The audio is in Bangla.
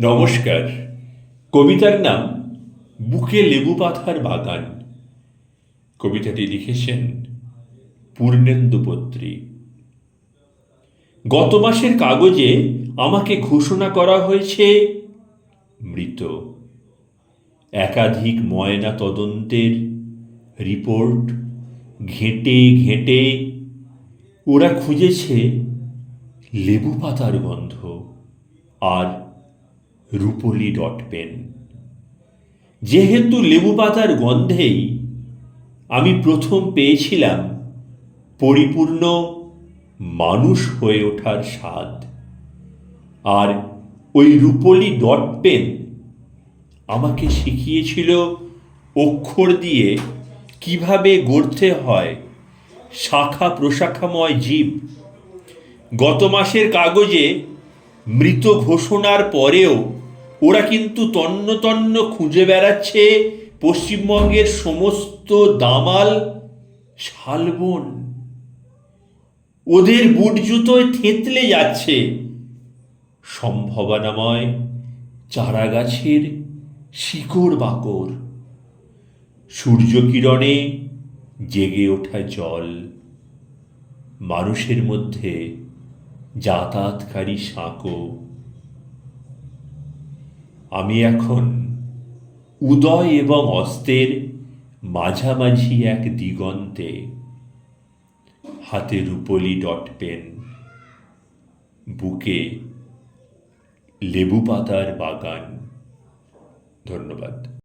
নমস্কার। কবিতার নাম বুকে লেবু পাতার বাগান। কবিতাটি লিখেছেন পূর্ণেন্দুপত্রী। গত মাসের কাগজে আমাকে ঘোষণা করা হয়েছে, মৃত। একাধিক ময়না তদন্তের রিপোর্ট ঘেঁটে ঘেঁটে ওরা খুঁজেছে লেবু পাতার গন্ধ। আর রূপলি ডট পেন যেহেতু লেবু পাতার গন্ধেই আমি প্রথম পেয়েছিলাম পরিপূর্ণ মানুষ হয়ে ওঠার স্বাদ, আর ওই রূপলি ডট পেন আমাকে শিখিয়েছিল অক্ষর দিয়ে কীভাবে গড়তে হয় শাখা প্রশাখাময় জীব। গত মাসের কাগজে মৃত ঘোষণার পরেও ওরা কিন্তু তন্ন তন্ন খুঁজে বেড়াচ্ছে পশ্চিমবঙ্গের সমস্ত দামাল শালবন। ওদের বুট জুতোয় থেতলে যাচ্ছে। সম্ভাবনাময় চারা গাছের শিকড় বাকড় সূর্যকিরণে জেগে ওঠা জল। মানুষের মধ্যে যাতায়াতকারী সাঁকো। আমি এখন উদয় এবং অস্তের মাঝামাঝি এক দিগন্তে। হাতে রূপলি ডট পেন, বুকে লেবু পাতার বাগান। ধন্যবাদ।